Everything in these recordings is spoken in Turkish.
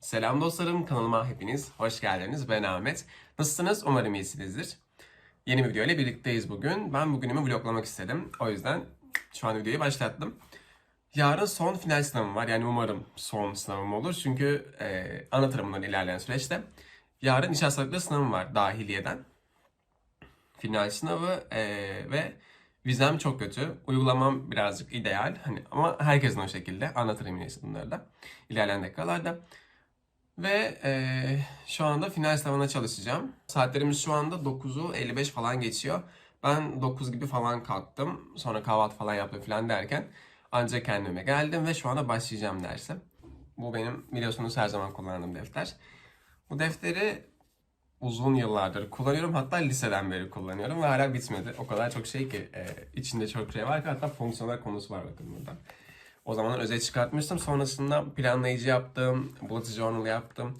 Selam dostlarım, kanalıma hepiniz hoş geldiniz. Ben Ahmet. Nasılsınız? Umarım iyisinizdir. Yeni bir video ile birlikteyiz bugün. Ben bugünümü vloglamak istedim. O yüzden şu an videoyu başlattım. Yarın son final sınavım var. Yani umarım son sınavım olur. Çünkü e, anlatırım bunları ilerleyen süreçte. Yarın iş hastalıkları sınavım var dahiliyeden. Final sınavı e, ve vizem çok kötü. Uygulamam birazcık ideal. Hani ama herkesin o şekilde. Anlatırım yine bunları da ilerleyen dakikalarda. Ve eee, şu anda final sınavına çalışacağım. Saatlerimiz şu anda 9'u 55 falan geçiyor. Ben 9 gibi falan kalktım. Sonra kahvaltı falan yaptım falan derken ancak kendime geldim ve şu anda başlayacağım derse. Bu benim biliyorsunuz her zaman kullandığım defter. Bu defteri uzun yıllardır kullanıyorum. Hatta liseden beri kullanıyorum ve hala bitmedi. O kadar çok şey ki e, içinde çok şey var ki hatta fonksiyonel konusu var bakın burada. O zamanlar özet çıkartmıştım. Sonrasında planlayıcı yaptım, bullet journal yaptım.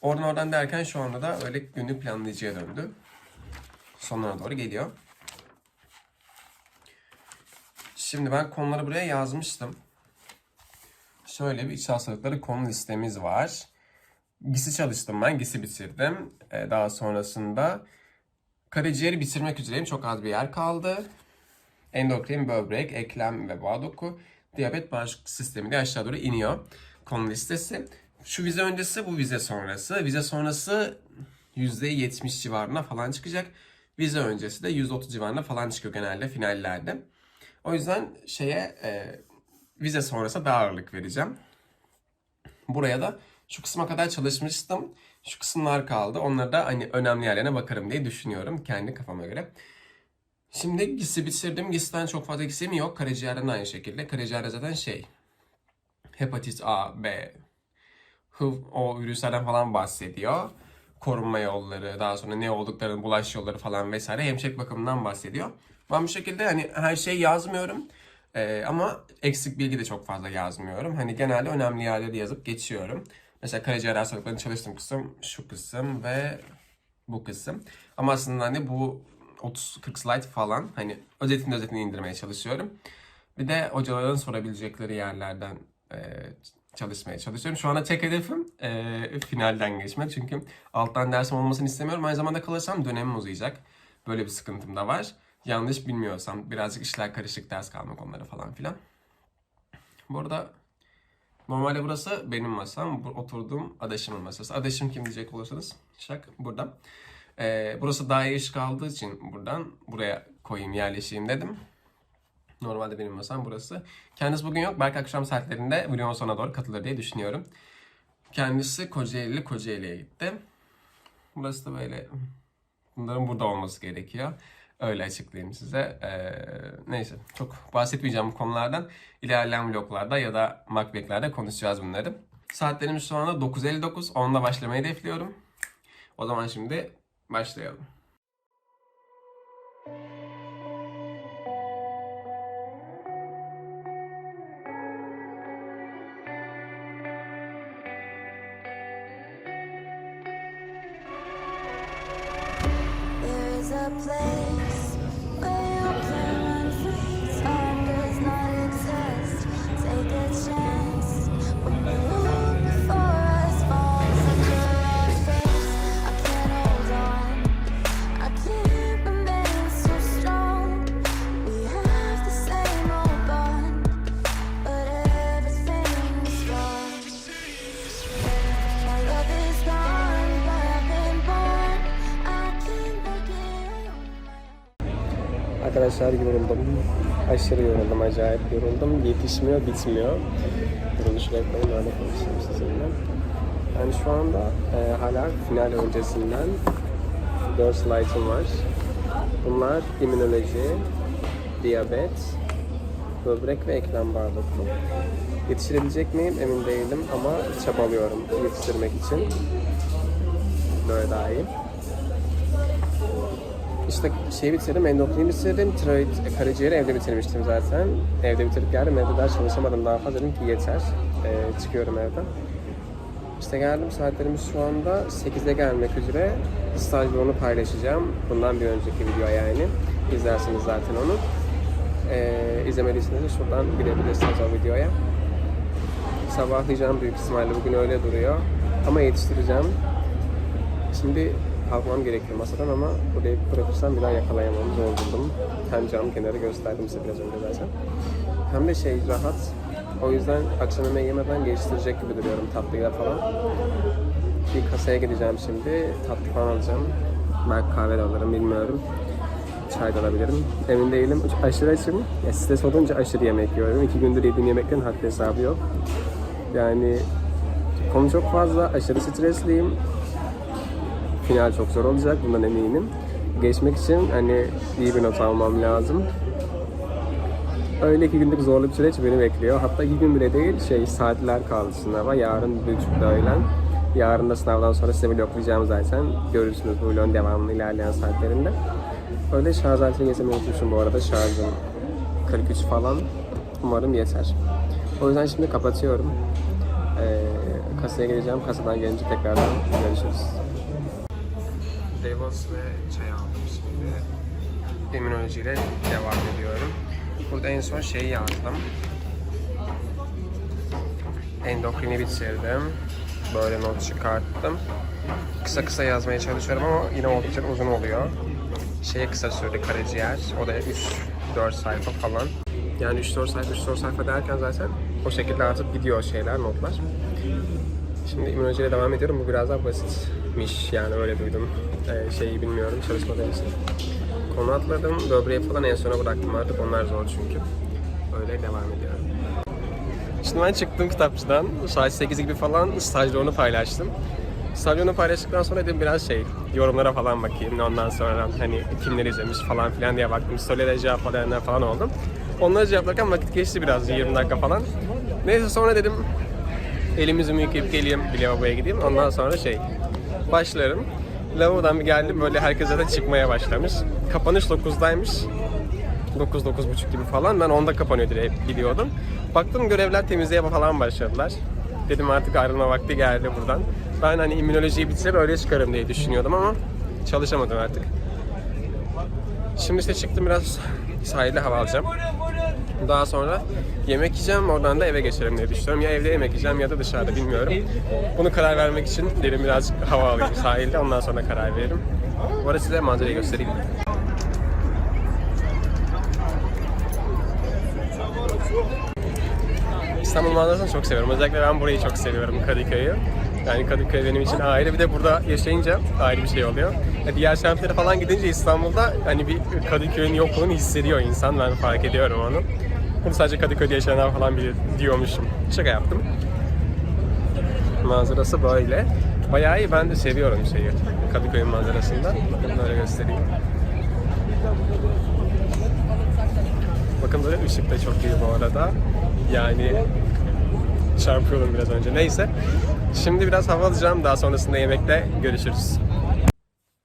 Oradan oradan derken şu anda da öyle günlük planlayıcıya döndü. Sonlara doğru geliyor. Şimdi ben konuları buraya yazmıştım. Şöyle bir iç hastalıkları konu listemiz var. GİS'i çalıştım ben. GİS'i bitirdim. Ee, daha sonrasında karaciğeri bitirmek üzereyim. Çok az bir yer kaldı. Endokrin, böbrek, eklem ve bağ doku. Diyabet bağışıklık sistemi de aşağı doğru iniyor. Konu listesi. Şu vize öncesi, bu vize sonrası. Vize sonrası %70 civarına falan çıkacak. Vize öncesi de %30 civarında falan çıkıyor genelde finallerde. O yüzden şeye e, vize sonrası daha ağırlık vereceğim. Buraya da şu kısma kadar çalışmıştım. Şu kısımlar kaldı. Onları da hani önemli yerlerine bakarım diye düşünüyorum kendi kafama göre. Şimdi GİS'i bitirdim. GİS'ten çok fazla GİS'im yok. Karaciğerden de aynı şekilde. Karaciğerde zaten şey hepatit A, B, HIV, o virüslerden falan bahsediyor. Korunma yolları, daha sonra ne olduklarını, bulaş yolları falan vesaire hemşirelik bakımından bahsediyor. Ben bu şekilde hani her şeyi yazmıyorum. Ee, ama eksik bilgi de çok fazla yazmıyorum. Hani genelde önemli yerleri yazıp geçiyorum. Mesela karaciğer hastalıklarını çalıştığım kısım şu kısım ve bu kısım. Ama aslında hani bu 30-40 slide falan hani özetini özetini indirmeye çalışıyorum. Bir de hocaların sorabilecekleri yerlerden e, çalışmaya çalışıyorum. Şu anda tek hedefim e, finalden geçmek. Çünkü alttan dersim olmasını istemiyorum. Aynı zamanda kalırsam dönemim uzayacak. Böyle bir sıkıntım da var. Yanlış bilmiyorsam birazcık işler karışık ders kalmak onlara falan filan. Bu arada normalde burası benim masam. Oturduğum adaşımın masası. Adaşım kim diyecek olursanız şak burada. Ee, burası daha iyi ışık aldığı için buradan buraya koyayım yerleşeyim dedim. Normalde benim masam burası. Kendisi bugün yok. Belki akşam saatlerinde videonun sonuna doğru katılır diye düşünüyorum. Kendisi Kocaeli, Kocaeli'ye gitti. Burası da böyle bunların burada olması gerekiyor. Öyle açıklayayım size. Ee, neyse çok bahsetmeyeceğim bu konulardan. İlerleyen vloglarda ya da Macbeth'lerde konuşacağız bunları. Saatlerimiz şu anda 9.59. 10'da başlamayı hedefliyorum. O zaman şimdi Mastrelo. a place Arkadaşlar yoruldum. Aşırı yoruldum, acayip yoruldum. Yetişmiyor, bitmiyor. Durun şuraya koyayım, öyle konuşayım sizinle. Yani şu anda e, hala final öncesinden 4 slide'ım var. Bunlar immünoloji, diyabet, böbrek ve eklem bağ doku. Yetiştirebilecek miyim emin değilim ama çabalıyorum yetiştirmek için. Böyle daha iyi. İşte şeyi bitirdim, endokrini bitirdim, tiroid, e, karaciğeri evde bitirmiştim zaten. Evde bitirip geldim, evde ders çalışamadım daha fazla. Dedim ki yeter, Ee, çıkıyorum evden. İşte geldim, saatlerimiz şu anda 8'de gelmek üzere. Staj onu paylaşacağım. Bundan bir önceki video yani. İzlersiniz zaten onu. Ee, izlemediyseniz de şuradan gidebilirsiniz o videoya. sabahlayacağım büyük ihtimalle bugün öyle duruyor. Ama yetiştireceğim. Şimdi kalkmam gerekiyor masadan ama burayı bırakırsam bir daha yakalayamam. Zor buldum. Hem cam kenarı gösterdim size biraz önce zaten. Hem de şey rahat. O yüzden akşam yemeği yemeden geliştirecek gibi duruyorum tatlıyla falan. Bir kasaya gideceğim şimdi. Tatlı falan alacağım. Belki kahve de alırım bilmiyorum. Çay da alabilirim. Emin değilim. Aşırı açım. Ya stres olunca aşırı yemek yiyorum. İki gündür yediğim yemeklerin haddi hesabı yok. Yani konu çok fazla. Aşırı stresliyim. Final çok zor olacak. Bundan eminim. Geçmek için hani iyi bir not almam lazım. Öyle iki günlük zorlu bir süreç beni bekliyor. Hatta iki gün bile değil, şey saatler kaldı sınava. Yarın bir buçukta öğlen. Yarın da sınavdan sonra size vloglayacağım zaten. Görürsünüz bu vlogun devamını ilerleyen saatlerinde. Öyle şarj aletini getirmeyi unutmuşum bu arada. Şarjım 43 falan. Umarım yeter. O yüzden şimdi kapatıyorum. Ee, kasaya geleceğim. Kasadan gelince tekrardan görüşürüz. Devos ve çay aldım şimdi. Immünolojiyle devam ediyorum. Burada en son şeyi yazdım. Endokrini bitirdim. Böyle not çıkarttım. Kısa kısa yazmaya çalışıyorum ama yine oldukça uzun oluyor. Şeye kısa sürdü karaciğer. O da 3-4 sayfa falan. Yani 3-4 sayfa, 3-4 sayfa derken zaten o şekilde artıp gidiyor şeyler, notlar. Şimdi immünolojiyle devam ediyorum. Bu biraz daha basitmiş yani öyle duydum. Ee, şeyi bilmiyorum çalışmadığım için. Konu atladım. Böbreği falan en sona bıraktım artık. Onlar zor çünkü. Öyle devam ediyorum. Şimdi ben çıktım kitapçıdan. Saat 8 gibi falan stajyonu paylaştım. Stajyonu paylaştıktan sonra dedim biraz şey, yorumlara falan bakayım. Ondan sonra hani kimler izlemiş falan filan diye baktım. Story'de cevaplayanlar falan oldum. Onları cevaplarken vakit geçti biraz 20 dakika falan. Neyse sonra dedim elimizi yıkayıp geleyim bir lavaboya gideyim. Ondan sonra şey başlarım. Lavabodan bir geldim böyle herkes zaten çıkmaya başlamış. Kapanış 9'daymış. 9 9.30 gibi falan. Ben 10'da kapanıyor diye biliyordum. Baktım görevler temizliğe falan başladılar. Dedim artık ayrılma vakti geldi buradan. Ben hani immünolojiyi bitirip öyle çıkarım diye düşünüyordum ama çalışamadım artık. Şimdi işte çıktım biraz sahilde hava alacağım. Daha sonra yemek yiyeceğim, oradan da eve geçerim diye düşünüyorum. Ya evde yemek yiyeceğim ya da dışarıda bilmiyorum. Bunu karar vermek için dedim birazcık hava alayım sahilde, ondan sonra karar veririm. Bu arada size manzarayı göstereyim. İstanbul manzarasını çok seviyorum. Özellikle ben burayı çok seviyorum, Kadıköy'ü. Yani Kadıköy benim için ayrı. Bir de burada yaşayınca ayrı bir şey oluyor. Ya Diğer semtlere falan gidince İstanbul'da hani bir Kadıköy'ün yokluğunu hissediyor insan. Ben fark ediyorum onu. Bunu sadece Kadıköy'de yaşayanlar falan bilir diyormuşum. Şaka yaptım. Manzarası böyle. Bayağı iyi. Ben de seviyorum şeyi. Kadıköy'ün manzarasında. Böyle göstereyim. Bakın böyle ışık da çok iyi bu arada. Yani çarpıyordum biraz önce. Neyse. Şimdi biraz hava alacağım. Daha sonrasında yemekte görüşürüz.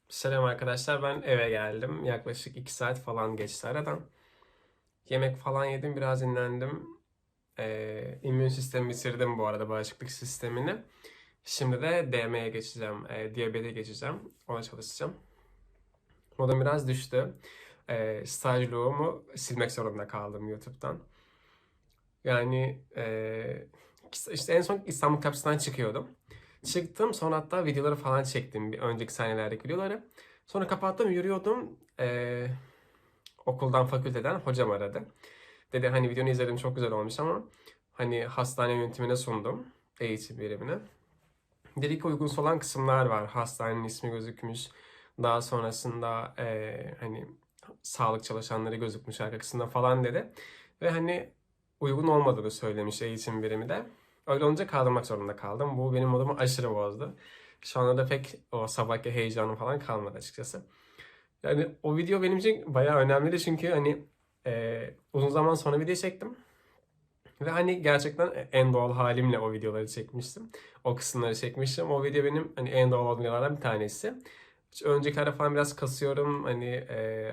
Selam arkadaşlar. Ben eve geldim. Yaklaşık 2 saat falan geçti aradan. Yemek falan yedim. Biraz dinlendim. Ee, immün sistemi bitirdim bu arada. Bağışıklık sistemini. Şimdi de DM'ye geçeceğim. E, diyabete geçeceğim. Ona çalışacağım. Modum biraz düştü. E, stajlığımı silmek zorunda kaldım YouTube'dan. Yani e, işte en son İstanbul Kapısı'ndan çıkıyordum. Çıktım sonra hatta videoları falan çektim. Bir önceki sahnelerdeki videoları. Sonra kapattım yürüyordum. E, okuldan fakülteden hocam aradı. Dedi hani videonu izledim çok güzel olmuş ama hani hastane yönetimine sundum. Eğitim birimine. Dedi ki uygun olan kısımlar var. Hastanenin ismi gözükmüş. Daha sonrasında e, hani sağlık çalışanları gözükmüş arka kısımda falan dedi. Ve hani uygun olmadığını söylemiş eğitim birimi de. Öyle olunca kaldırmak zorunda kaldım. Bu benim modumu aşırı bozdu. Şu anda da pek o sabahki heyecanım falan kalmadı açıkçası. Yani o video benim için bayağı önemliydi çünkü hani e, uzun zaman sonra video çektim. Ve hani gerçekten en doğal halimle o videoları çekmiştim. O kısımları çekmiştim. O video benim hani en doğal videolardan bir tanesi. Hiç öncekilerde falan biraz kasıyorum. Hani e,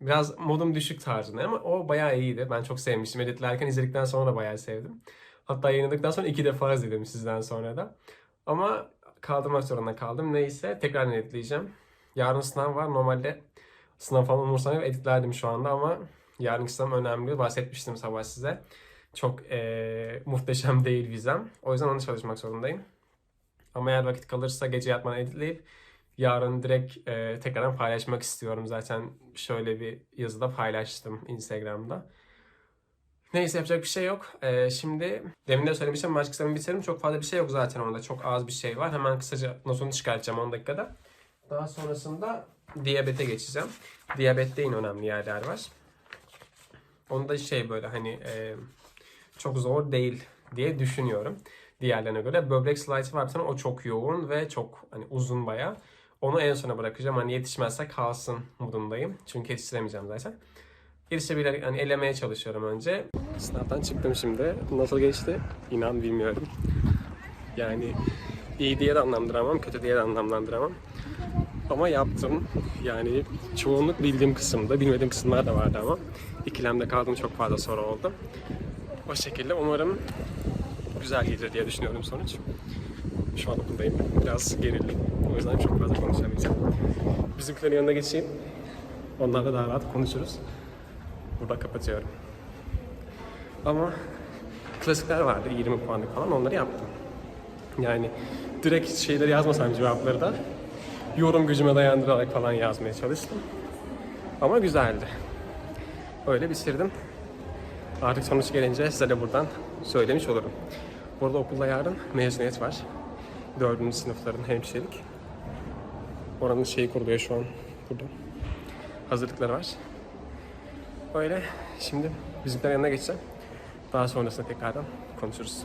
biraz modum düşük tarzında ama o bayağı iyiydi. Ben çok sevmiştim. Editlerken izledikten sonra da bayağı sevdim. Hatta yayınladıktan sonra iki defa izledim sizden sonra da. Ama kaldırmak zorunda kaldım. Neyse tekrar editleyeceğim. Yarın sınav var. Normalde sınav falan umursamıyorum. Editlerdim şu anda ama yarınki sınav önemli. Bahsetmiştim sabah size. çok eee, muhteşem değil vizem. O yüzden onu çalışmak zorundayım. Ama eğer vakit kalırsa gece yatmadan editleyip yarın direkt eee, tekrardan paylaşmak istiyorum. Zaten şöyle bir yazıda paylaştım Instagram'da. Neyse yapacak bir şey yok. Eee, şimdi demin de söylemiştim maç kısamı bitirelim. Çok fazla bir şey yok zaten onda. Çok az bir şey var. Hemen kısaca notunu çıkartacağım 10 dakikada. Daha sonrasında diyabete geçeceğim. Diyabette yine önemli yerler var. Onda şey böyle hani e, çok zor değil diye düşünüyorum diğerlerine göre. Böbrek slide'ı var bir tane o çok yoğun ve çok hani uzun baya. Onu en sona bırakacağım. Hani yetişmezse kalsın modundayım. Çünkü yetiştiremeyeceğim zaten. Yetişebilir hani elemeye çalışıyorum önce. Sınavdan çıktım şimdi. Nasıl geçti? İnan bilmiyorum. Yani iyi diye de anlamlandıramam, kötü diye de anlamlandıramam. Ama yaptım. Yani çoğunluk bildiğim kısımda, bilmediğim kısımlar da vardı ama ikilemde kaldığım çok fazla soru oldu. O şekilde umarım güzel gelir diye düşünüyorum sonuç. Şu an okuldayım. Biraz gerildim. O yüzden çok fazla konuşamayacağım. Bizimkilerin yanına geçeyim. Onlarla daha rahat konuşuruz. Burada kapatıyorum. Ama klasikler vardı 20 puanlık falan onları yaptım. Yani direkt şeyleri yazmasam cevapları da yorum gücüme dayandırarak falan yazmaya çalıştım. Ama güzeldi. Öyle bitirdim. Artık sonuç gelince size de buradan söylemiş olurum. Burada okulda yarın mezuniyet var. Dördüncü sınıfların hemşirelik. Oranın şeyi kuruluyor şu an burada. Hazırlıkları var. Öyle. Şimdi bizimkilerin yanına geçeceğim. Daha sonrasında tekrardan konuşuruz.